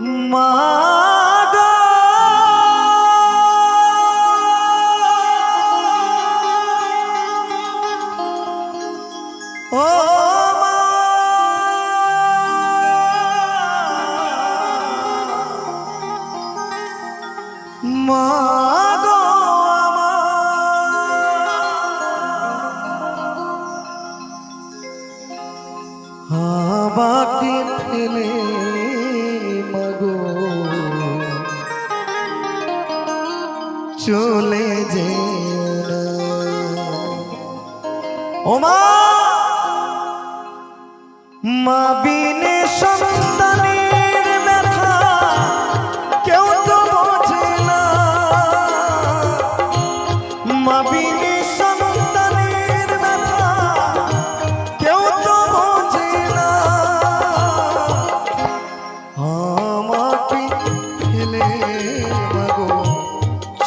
মা মা বিনে সন্তানের ব্যথা, কেউ তো বোঝে না। মা বিনে সন্তানের ব্যথা, কেউ তো বোঝে না। আমাকে ফেলে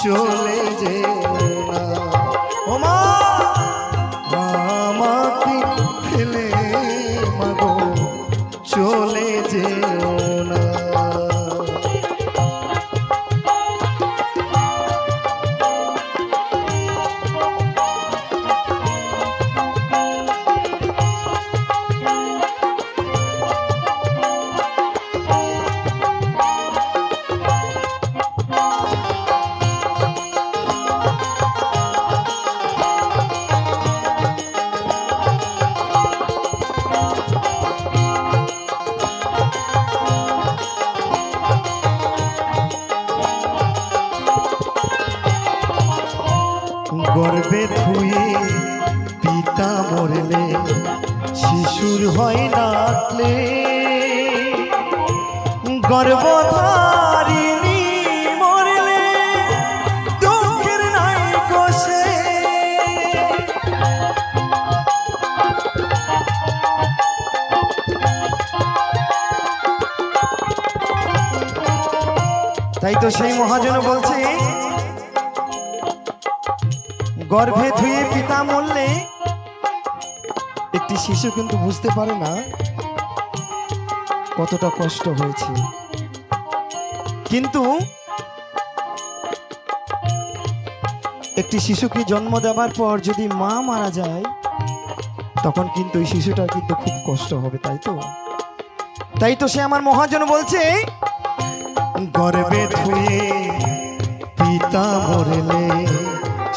চলে যে গর্বে ধুয়ে পিতা মরলে শিশুর হয় নাই কষে। তাই তো সেই মহাজন বলছে গর্ভে ধুয়ে পিতা মরলে একটি শিশু কিন্তু বুঝতে পারে না কতটা কষ্ট হয়েছে। কিন্তু একটি শিশুকে জন্ম দেওয়ার পর যদি মা মারা যায়, তখন কিন্তু ওই শিশুটার কিন্তু খুব কষ্ট হবে, তাই তো? তাই তো সে আমার মহাজন বলছে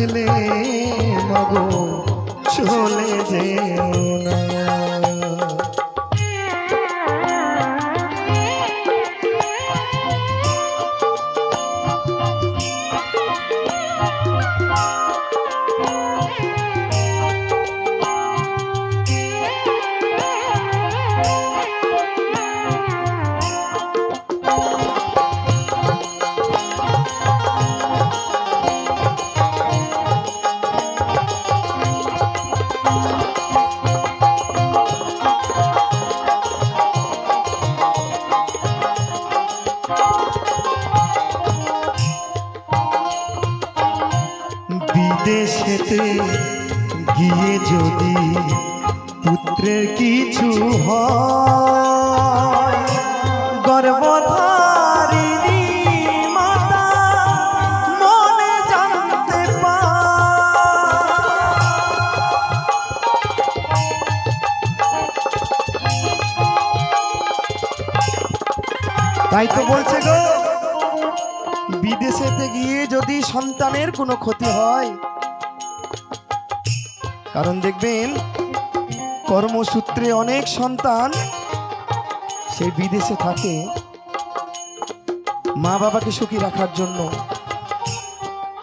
ফেলে মাগো চলে যেও। বিদেশেতে গিয়ে যদি পুত্রের কিছু হয় গর্ভধারিণী মাতা তাই তো বলছে গো। বিদেশেতে গিয়ে যদি সন্তানের কোনো ক্ষতি হয়, কারণ দেখবেন, কর্মসূত্রে অনেক সন্তান সেই বিদেশে থাকে মা বাবাকে সুখী রাখার জন্য,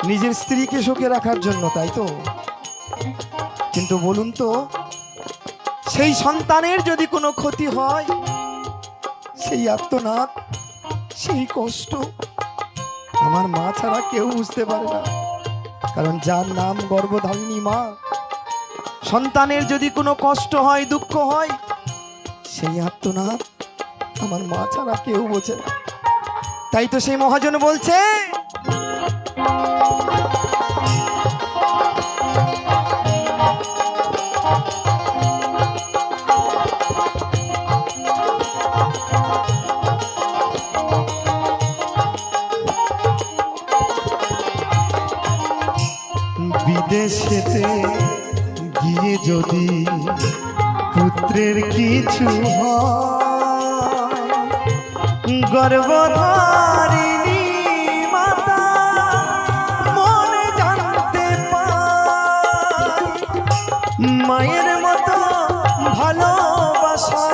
নিজের স্ত্রীকে সুখে রাখার জন্য, তাই তো? কিন্তু বলুন তো, সেই সন্তানের যদি কোনো ক্ষতি হয়, সেই আত্মনাথ সেই কষ্ট আমার মা ছাড়া কেউ বুঝতে পারে না। কারণ যার নাম গর্ভধারিণী মা, সন্তানের যদি কোনো কষ্ট হয়, দুঃখ হয়, সেই আত্মনাথ আমার মা ছাড়া কেউ বোঝে না। তাই তো সেই মহাজন বলছে গর্ভধারিণী মাতা, মনে জানতে মায়ের মতো ভালোবাসা।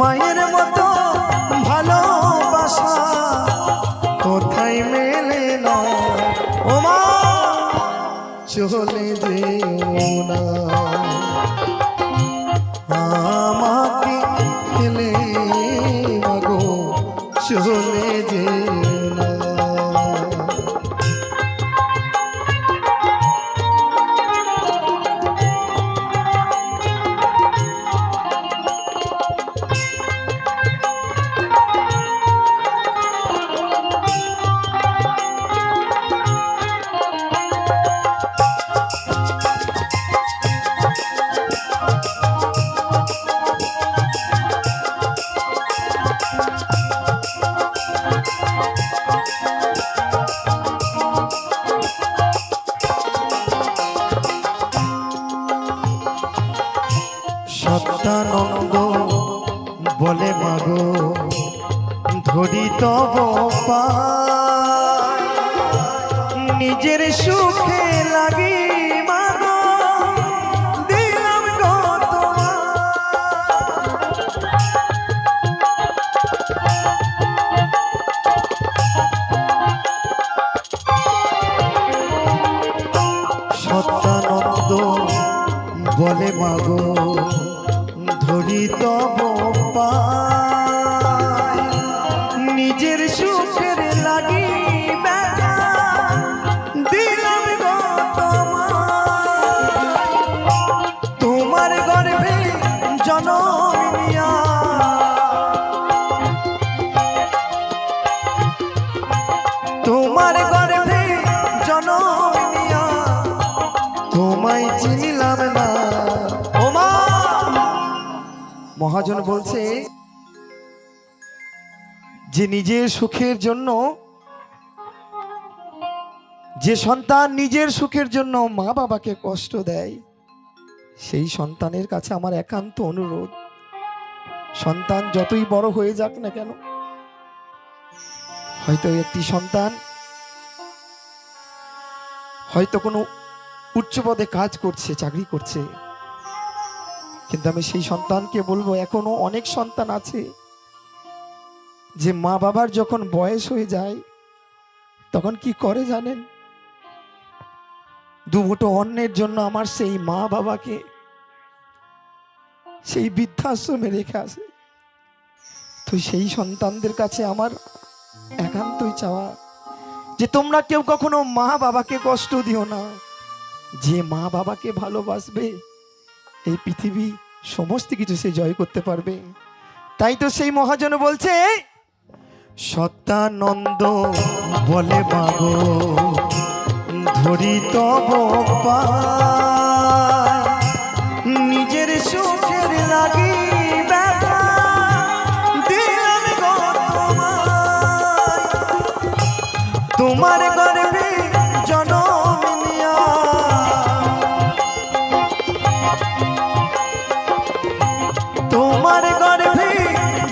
মায়ের মতো ভালোবাসা কোথায় মেলে না? ও চলে যেও না। নিজের সুখে লাগি বলে মাগো ধরি তব পায়। মহাজন বলছে যে নিজের সুখের জন্য যে সন্তান নিজের সুখের জন্য মা বাবাকে কষ্ট দেয় সেই সন্তানের কাছে আমার একান্ত অনুরোধ। সন্তান যতই বড় হয়ে যাক না কেন হয়তো একটি সন্তান হয়তো কোনো উচ্চ পদে কাজ করছে চাকরি করছে কিন্তু আমি সেই সন্তানকে বলব, এখনও অনেক সন্তান আছে যে মা বাবার যখন বয়স হয়ে যায়, তখন কি করে জানেন? দুমুটো অন্যের জন্য আমার সেই মা বাবাকে সেই বৃদ্ধাশ্রমে রেখে আসে। তো সেই সন্তানদের কাছে আমার একান্তই চাওয়া যে তোমরা কেউ কখনো মা বাবাকে কষ্ট দিও না। যে মা বাবাকে ভালোবাসবে এই পৃথিবী সমস্ত কিছু সে জয় করতে পারবে। তাই তো সেই মহাজন বলছে, সত্যানন্দ বলে মাগো, ধরি তব নিজের সুখের লাগি দিলাম গো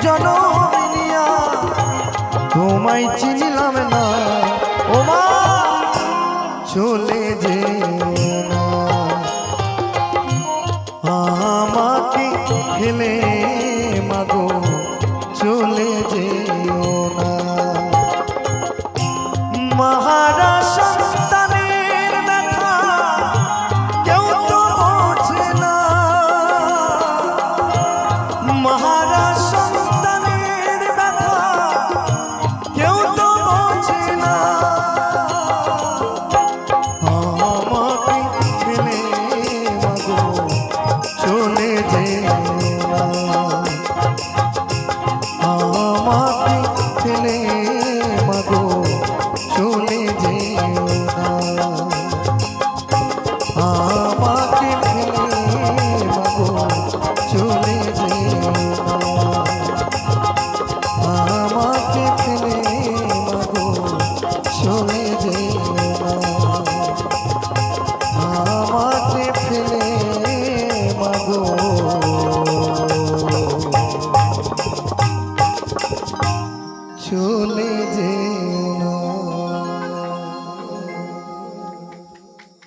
জনম তোমায় চিনিলাম না। চলে